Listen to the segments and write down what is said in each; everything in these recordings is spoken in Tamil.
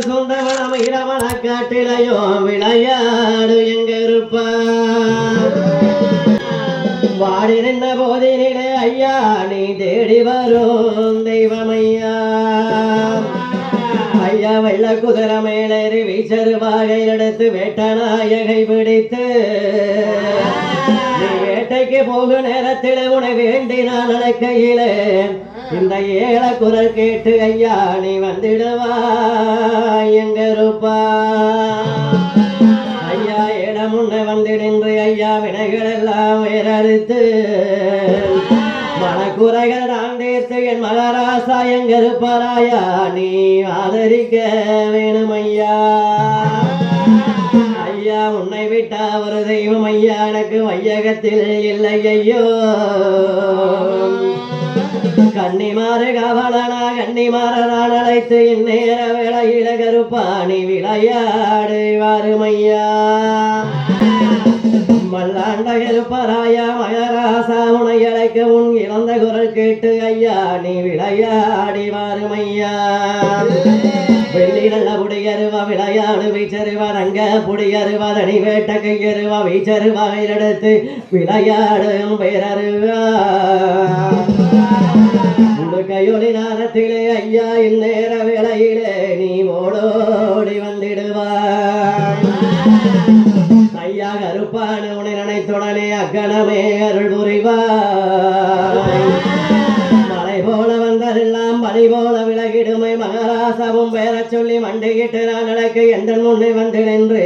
சூழ்ந்தவன் இரவண காட்டிலையோ விளையாடு எங்க இருப்பா வாடி நின்ற போதினிலே ஐயா நீ தேடி வரும் தெய்வம் ஐயா ஐயா வெள்ள குதிரை மேலேறி வீச்சரு வாகை எடுத்து வேட்டநாயகை பிடித்து வேட்டைக்கு போகும் நேரத்தில் உன வேண்டி நான் அழைக்கையிலே இந்த ஏழ குரல் கேட்டு ஐயா நீ வந்துடுவா எங்க இருப்பா ஐயா இடம் முன்ன வந்துடுன்று ஐயா வினைகள் எல்லாம் உயரறுத்து மனக்குறைகள் நான் தீர்த்து என் மகாராசா எங்க இருப்பாராயா நீ ஆதரிக்க வேணும் ஐயா ஐயா உன்னை விட்டா ஒரு தெய்வம் ஐயா எனக்கு வையகத்தில் இல்லை ஐயோ. கன்னிமாறு கவலனா கன்னிமாற நான் அழைத்து இந்நேர வேளையில கருப்பாணி விளையாடு வாருமையா. மல்லாண்ட கருப்பராயா மகராசா உனை அழைக்க உன் இழந்த குரல் கேட்டு ஐயா நீ விளையாடி வாருமையா. புடியருவா விளையாடு வீச்சருவா ரங்க புடியருவா தனி வேட்ட கையருவா வீச்சருவா எடுத்து விளையாடும் பேரருவா உடுக்கையொலி நேரத்திலே ஐயா இந்நேர வேளையிலே நீ ஓடோடி வந்திடுவாய். ஐயா கருப்பான உனை நினைத்துடனே அக்கணமே அருள் புரிவாய். வந்ததெல்லாம் பனி போல விலகிடுமை மகாராசாவும் பேரச் சொல்லி மண்டிகிட்டு நான் நடக்க எந்த முன்னே வந்து நின்று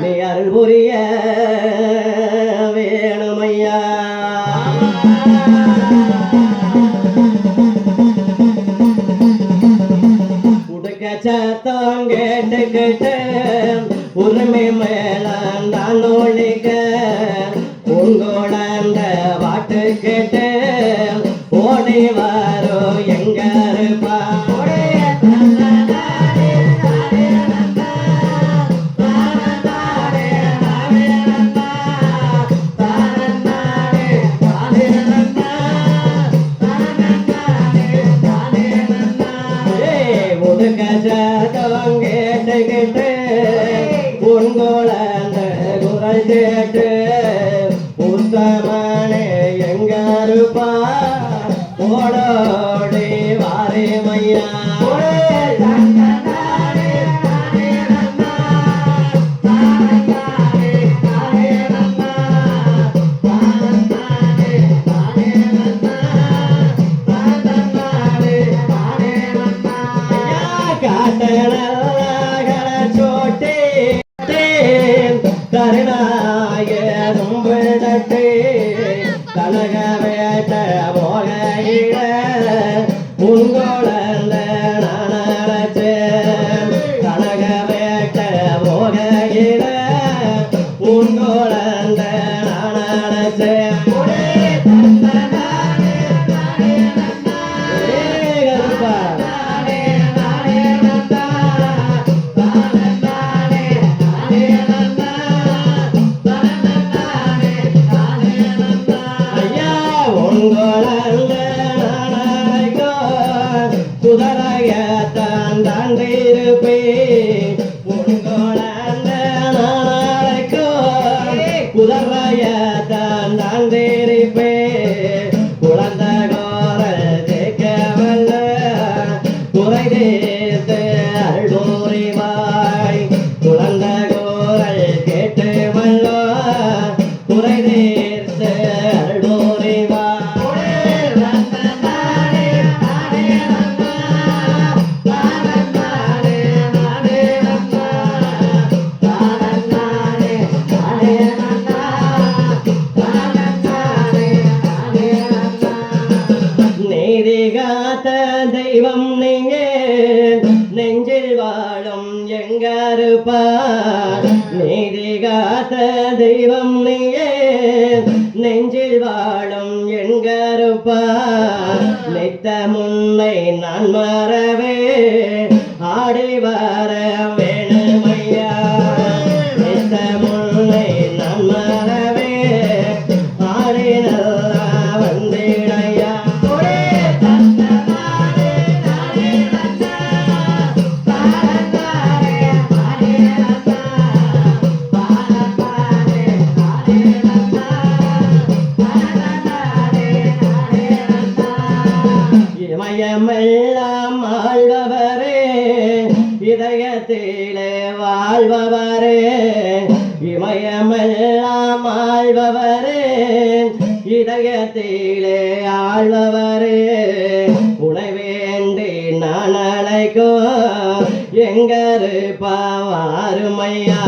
நீ அருள் புரிய வேணுமையா? கனக தெய்வம் நீயே. நெஞ்சில் வாழும் எங்கருப்பார் நித்த முன்னை நான் மறவே. ஆடி வர வாழ்பவரே இமயமெல்லாம் ஆழ்பவரே இதயத்திலே ஆழ்பவரே உனை வேண்டி நான் அழைக்கோ எங்கரு பாவாருமையா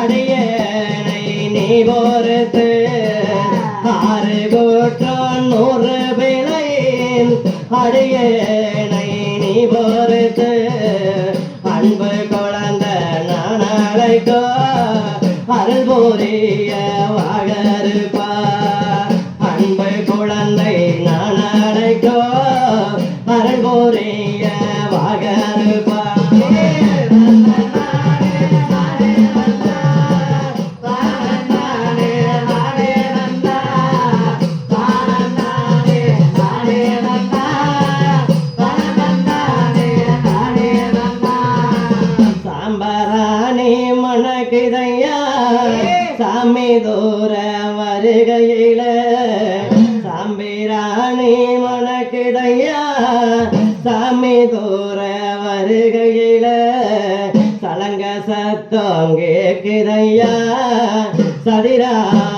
அடியனை நீ பொறுத்து. ஆறு கோற்றம் நூறு விலை அடியனை நீ பொறுத்து. அன்பு குழந்த நான் அழைக்கோ அருள் புரிய வாழருப்பா. அன்பு குழந்தை நான் அழைக்கோ அருள் போரிய சாம்பராணி மணக்கிதையா சாமி தூர வருகையில. சாம்பிராணி மணக்கிதையா சாமி தூர வருகையில. சலங்க சத்தம் கேட்குதையா? சதிராடும்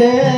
தீர்த்து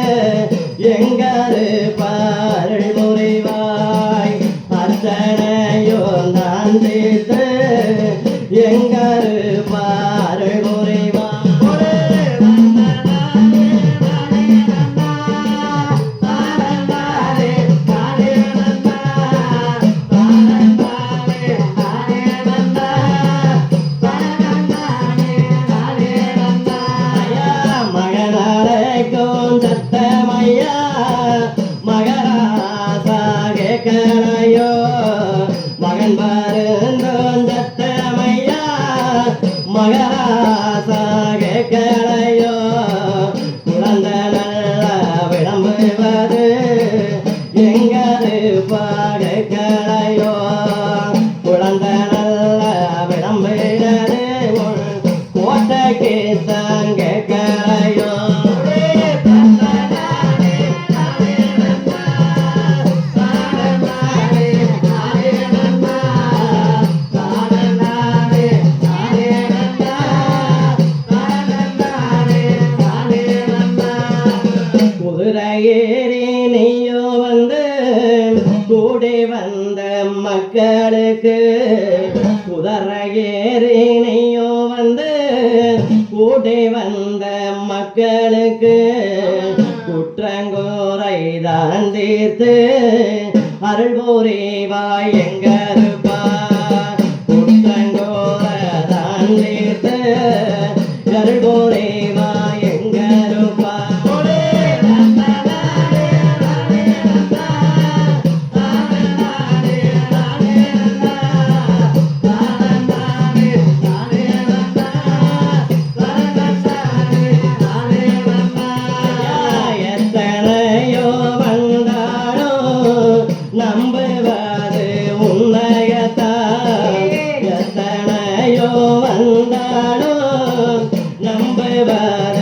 கூடி வந்த மக்களுக்கு குற்றங்கோரை தான் தீர்த்து அருள் புரிவாய் எங்கருப்பா వందాడో నంబర్